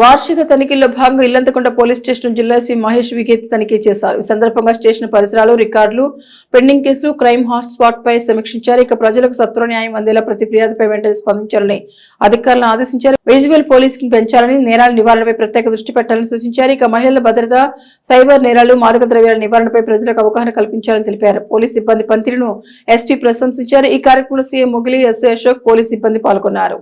వార్షిక తనిఖీల్లో భాగంగా ఇల్లంతకుంట పోలీస్ స్టేషన్ జిల్లా శ్రీ మహేష్ వికేత్ తనిఖీ చేశారు. ఈ సందర్భంగా స్టేషన్ పరిసరాలు రికార్డులు పెండింగ్ కేసులు క్రైమ్ హాట్ స్పాట్ పై సమీక్షించారు. ఇక ప్రజలకు సత్వర న్యాయం అందేలా ప్రతి ఫిర్యాదుపై వెంటనే స్పందించాలని అధికారులను ఆదేశించారు. విజువల్ పోలీసింగ్ పెంచాలని నేరాల నివారణపై ప్రత్యేక దృష్టి పెట్టాలని సూచించారు. ఇక మహిళల భద్రత సైబర్ నేరాలు మాదక ద్రవ్యాల నివారణపై ప్రజలకు అవగాహన కల్పించాలని తెలిపారు. పోలీస్ సిబ్బంది పనితీరును ఎస్పీ ప్రశంసించారు. ఈ కార్యక్రమంలో CM Mogili SI Ashok police సిబ్బంది పాల్గొన్నారు.